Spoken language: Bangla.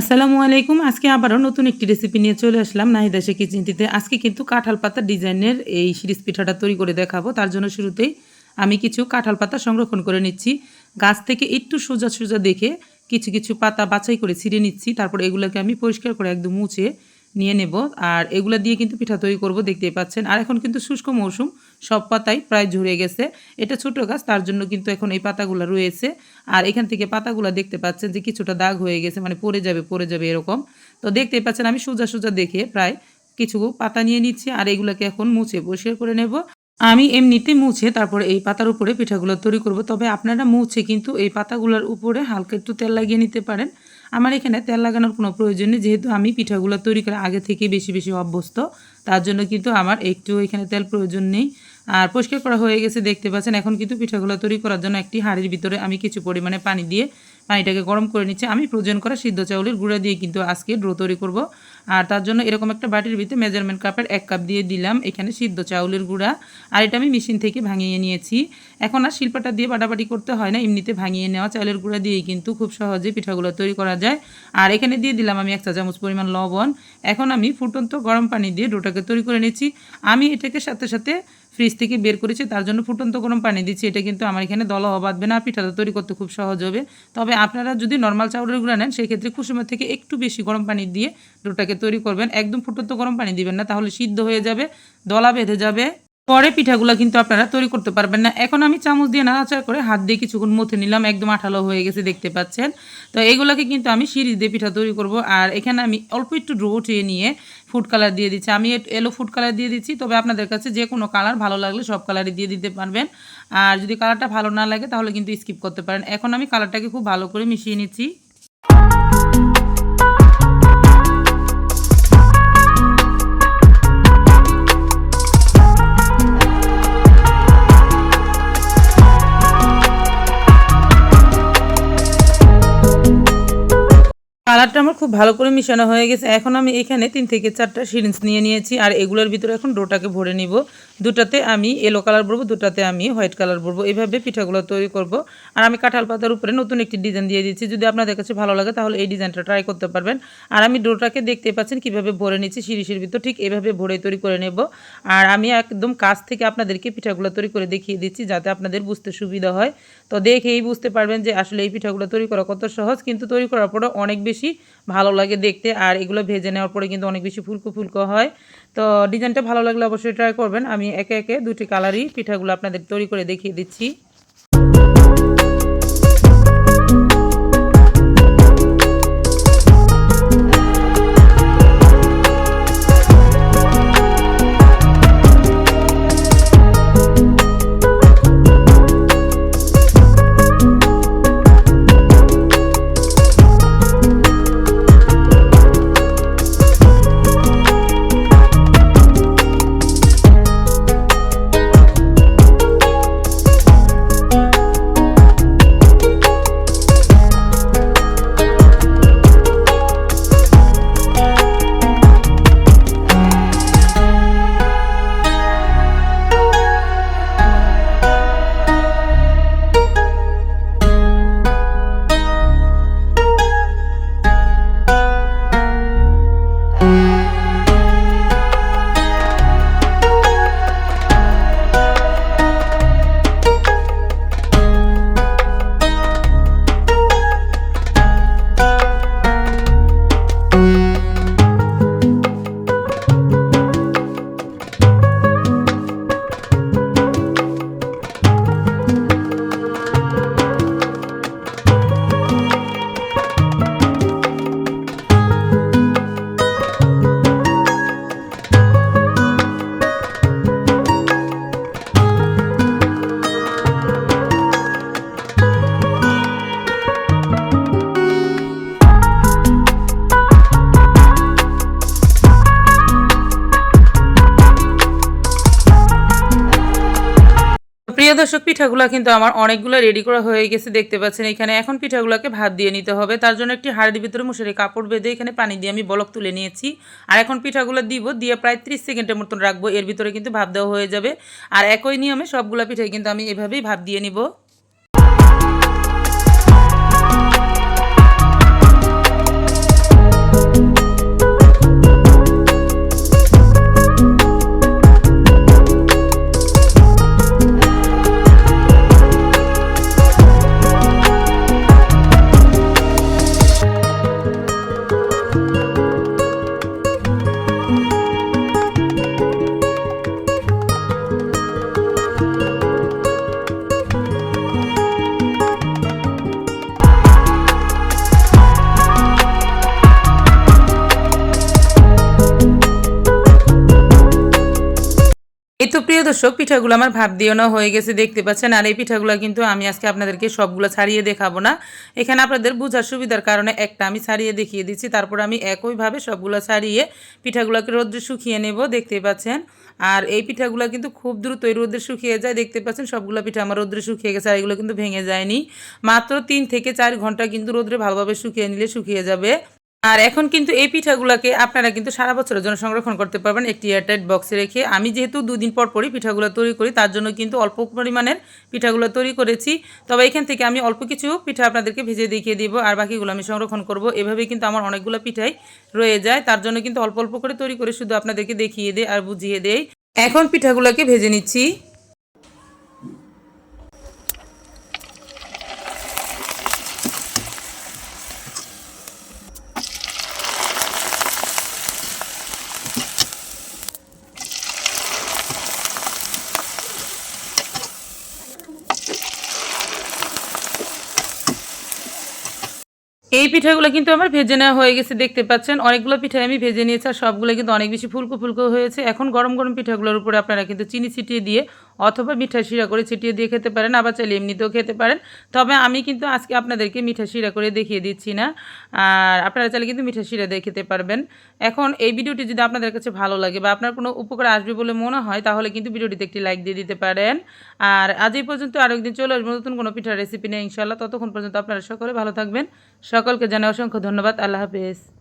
আসসালামু আলাইকুম। আজকে আবারও নতুন একটি রেসিপি নিয়ে চলে আসলাম নাহিদা সে কিচেনটিতে আজকে কিন্তু কাঁঠাল পাতা ডিজাইনের এই সিরিজ পিঠাটা তৈরি করে দেখাবো। তার জন্য শুরুতেই আমি কিছু কাঁঠাল পাতা সংরক্ষণ করে নিচ্ছি। গাছ থেকে একটু সোজা সোজা দেখে কিছু কিছু পাতা বাছাই করে ছিঁড়ে নিচ্ছি। তারপর এগুলোকে আমি পরিষ্কার করে একদম মুছে নিয়ে নেব। আর এগুলো দিয়ে কিন্তু পিঠা তৈরি করব, দেখতেই পাচ্ছেন। আর এখন কিন্তু শুষ্ক মৌসুম, সব পাতাই প্রায় ঝরে গেছে। এটা ছোট গাছ, তার জন্য কিন্তু এখন এই পাতাগুলো রয়েছে। আর এখান থেকে পাতাগুলো দেখতে পাচ্ছেন যে কিছুটা দাগ হয়ে গেছে মানে পড়ে যাবে পড়ে যাবে এরকম। তো দেখতেই পাচ্ছেন, আমি সোজা সোজা দেখে প্রায় কিছু পাতা নিয়ে নিচ্ছি, আর এগুলোকে এখন মুছে পরিষ্কার করে নেব। আমি এমনিতে মুছে তারপরে এই পাতার উপরে পিঠাগুলো তৈরি করব, তবে আপনারা মুছে কিন্তু এই পাতাগুলোর উপরে হালকা একটু তেল লাগিয়ে নিতে পারেন। আমার এখানে তেল লাগানোর কোনো প্রয়োজন নেই, যেহেতু আমি পিঠাগুলো তৈরি করে আগে থেকে বেশি বেশি অভ্যস্ত, তার জন্য কিন্তু আমার একটু এখানে তেল প্রয়োজন নেই। আর পরিষ্কার করা হয়ে গেছে, দেখতে পাচ্ছেন, এখন কিন্তু পিঠাগুলো তৈরি করার জন্য একটি হাঁড়ির ভিতরে আমি কিছু পরিমাণে পানি দিয়ে পানিটাকে গরম করে নিচ্ছি। আমি প্রয়োজন করা সিদ্ধ চাউলের গুঁড়া দিয়ে কিন্তু আজকে ড্রো তৈরি করব। আর তার জন্য এরকম একটা বাটির ভিতরে মেজারমেন্ট কাপের এক কাপ দিয়ে দিলাম এখানে সিদ্ধ চাউলের গুঁড়া। আর এটা আমি মেশিন থেকে ভাঙিয়ে নিয়েছি। এখন আর শিল্পাটা দিয়ে বাটাবাটি করতে হয় না, এমনিতে ভাঙিয়ে নেওয়া চাউলের গুঁড়া দিয়েই কিন্তু খুব সহজে পিঠাগুলো তৈরি করা যায়। আর এখানে দিয়ে দিলাম আমি এক চা চামচ পরিমাণ লবণ। এখন আমি ফুটন্ত গরম পানি দিয়ে ডোটাকে তৈরি করে নিচ্ছি। আমি এটাকে সাথে সাথে ফ্রিজ থেকে বের করেছি, তার জন্য ফুটন্ত গরম পানি দিচ্ছি। এটা কিন্তু আমার এখানে দলা বাঁধবে না পিঠাটা তৈরি করতে খুব সহজ হবে। তবে আপনারা যদি নর্মাল চাউলের গুঁড়া নেন, সেক্ষেত্রে কুসুমের থেকে একটু বেশি গরম পানি দিয়ে ডোটাকে তৈরি করবেন। একদম ফুটন্ত গরম পানি দিবেন না, তাহলে সিদ্ধ হয়ে যাবে, দলা বেঁধে যাবে। পরে পিঠাগুলো কিন্তু আপনারা তৈরি করতে পারবেন না। এখন আমি চামচ দিয়ে নাড়াচাড়া করে হাত দিয়ে কিছুক্ষণ মথে নিলাম। একদম আঠালো হয়ে গেছে, দেখতে পাচ্ছেন। তো এগুলোকে কিন্তু আমি সিরিজ দিয়ে পিঠা তৈরি করব। আর এখানে আমি অল্প একটু ড্রো উঠিয়ে নিয়ে ফুড কালার দিয়ে দিচ্ছি। আমি এলো ফুড কালার দিয়ে দিচ্ছি। তবে আপনাদের কাছে যে কোনো কালার ভালো লাগলে সব কালারই দিয়ে দিতে পারবেন। আর যদি কালারটা ভালো না লাগে, তাহলে কিন্তু স্কিপ করতে পারেন। এখন আমি কালারটাকে খুব ভালো করে মিশিয়ে নিচ্ছি। কালারটা আমার খুব ভালো করে মিশানো হয়ে গেছে। এখন আমি এখানে তিন থেকে চারটা সিরিঞ্জ নিয়ে নিয়েছি, আর এগুলোর ভিতরে এখন ডোটাকে ভরে নিব। দুটাতে আমি এলো কালার ভরবো, দুটাতে আমি হোয়াইট কালার ভরবো। এইভাবে পিঠাগুলো তৈরি করব। আর আমি কাঁঠাল পাতার উপরে নতুন একটি ডিজাইন দিয়ে দিচ্ছি। যদি আপনাদের কাছে ভালো লাগে তাহলে এই ডিজাইনটা ট্রাই করতে পারবেন। আর আমি ডোটাকে দেখতে পাচ্ছেন কীভাবে ভরে নিচ্ছি সিরিজের ভিতর ঠিক এভাবে ভরে তৈরি করে নেব। আর আমি একদম কাছ থেকে আপনাদেরকে পিঠাগুলো তৈরি করে দেখিয়ে দিচ্ছি যাতে আপনাদের বুঝতে সুবিধা হয়। তো দেখেই বুঝতে পারবেন যে আসলে এই পিঠাগুলো তৈরি করা কত সহজ। কিন্তু তৈরি করার পরে অনেক বেশি ভালো লাগে দেখতে। আর এগুলো ভেজে নেওয়ার পরে কিন্তু অনেক বেশি ফুলকো ফুলকো হয়। তো ডিজাইনটা ভালো লাগলে অবশ্যই ট্রাই করবেন। আমি একে একে দুটি কালারই পিঠাগুলো আপনাদের তৈরি করে দেখিয়ে দিচ্ছি। প্রিয় দর্শক, পিঠাগুলো কিন্তু আমার অনেকগুলো রেডি করা হয়ে গেছে, দেখতে পাচ্ছেন এখানে। এখন পিঠাগুলোকে ভাত দিয়ে নিতে হবে। তার জন্য একটি হাড়ির ভিতরে মুসুরি কাপড় বেঁধে এখানে পানি দিয়ে আমি বলক তুলে নিয়েছি। আর এখন পিঠাগুলো দিব, দিয়ে প্রায় ত্রিশ সেকেন্ডের মতন রাখব। এর ভিতরে কিন্তু ভাত দেওয়া হয়ে যাবে। আর একই নিয়মে সবগুলো পিঠাই কিন্তু আমি এভাবেই ভাত দিয়ে নিব। দর্শক, পিঠাগুলো আমার ভাব দিয়েও না হয়ে গেছে, দেখতে পাচ্ছেন। আর এই পিঠাগুলো কিন্তু আমি আজকে আপনাদেরকে সবগুলো ছাড়িয়ে দেখাবো না। এখানে আপনাদের বোঝার সুবিধার কারণে একটা আমি ছাড়িয়ে দেখিয়ে দিচ্ছি। তারপর আমি একইভাবে সবগুলো ছাড়িয়ে পিঠাগুলোকে রোদ্রে শুকিয়ে নেব, দেখতে পাচ্ছেন। আর এই পিঠাগুলো কিন্তু খুব দ্রুত এই রোদ্রে শুকিয়ে যায়, দেখতে পাচ্ছেন। সবগুলো পিঠা আমার রোদ্রে শুকিয়ে গেছে, আর এগুলো কিন্তু ভেঙে যায়নি। মাত্র তিন থেকে চার ঘণ্টা কিন্তু রোদ্রে ভালোভাবে শুকিয়ে নিলে শুকিয়ে যাবে। আর এখন কিন্তু এই পিঠাগুলোকে আপনারা কিন্তু সারা বছরের জন্য সংরক্ষণ করতে পারবেন একটি এয়ারটাইট বক্সে রেখে। আমি যেহেতু দুদিন পর পরই পিঠাগুলো তৈরি করি, তার জন্য কিন্তু অল্প পরিমাণের পিঠাগুলো তৈরি করেছি। তবে এখান থেকে আমি অল্প কিছু পিঠা আপনাদেরকে ভেজে দেখিয়ে দিব, আর বাকিগুলো আমি সংরক্ষণ করব। এভাবেই কিন্তু আমার অনেকগুলো পিঠাই রয়ে যায়, তার জন্য কিন্তু অল্প অল্প করে তৈরি করে শুধু আপনাদেরকে দেখিয়ে দেয় আর বুঝিয়ে দেয় এখন পিঠাগুলোকে ভেজে নিচ্ছি। এই পিঠাগুলো কিন্তু আমার ভেজে নেওয়া হয়ে গেছে, দেখতে পাচ্ছেন। অনেকগুলো পিঠাই আমি ভেজে নিয়েছি আর সবগুলো কিন্তু অনেক বেশি ফুলকো ফুলকো হয়েছে। এখন গরম গরম পিঠাগুলোর উপরে আপনারা কিন্তু চিনি ছিটিয়ে দিয়ে অথবা মিঠা শিরা করে ছিটিয়ে দিয়ে খেতে পারেন, আবার চাইলে এমনিতেও খেতে পারেন। তবে আমি কিন্তু আজকে আপনাদেরকে মিঠা শিরা করে দেখিয়ে দিচ্ছি না। আর আপনারা চাইলে কিন্তু মিঠা শিরা দিয়ে খেতে পারবেন। এখন এই ভিডিওটি যদি আপনাদের কাছে ভালো লাগে বা আপনার কোনো উপকার আসবে বলে মনে হয়, তাহলে কিন্তু ভিডিওটিতে একটি লাইক দিয়ে দিতে পারেন। আর আজ এই পর্যন্ত আরও আরেকদিন চলে আসব নতুন কোনো পিঠার রেসিপি নিয়ে ইনশাল্লাহ ততক্ষণ পর্যন্ত আপনারা সকলে ভালো থাকবেন। সকলকে জানাই অসংখ্য ধন্যবাদ। আল্লাহ হাফেজ।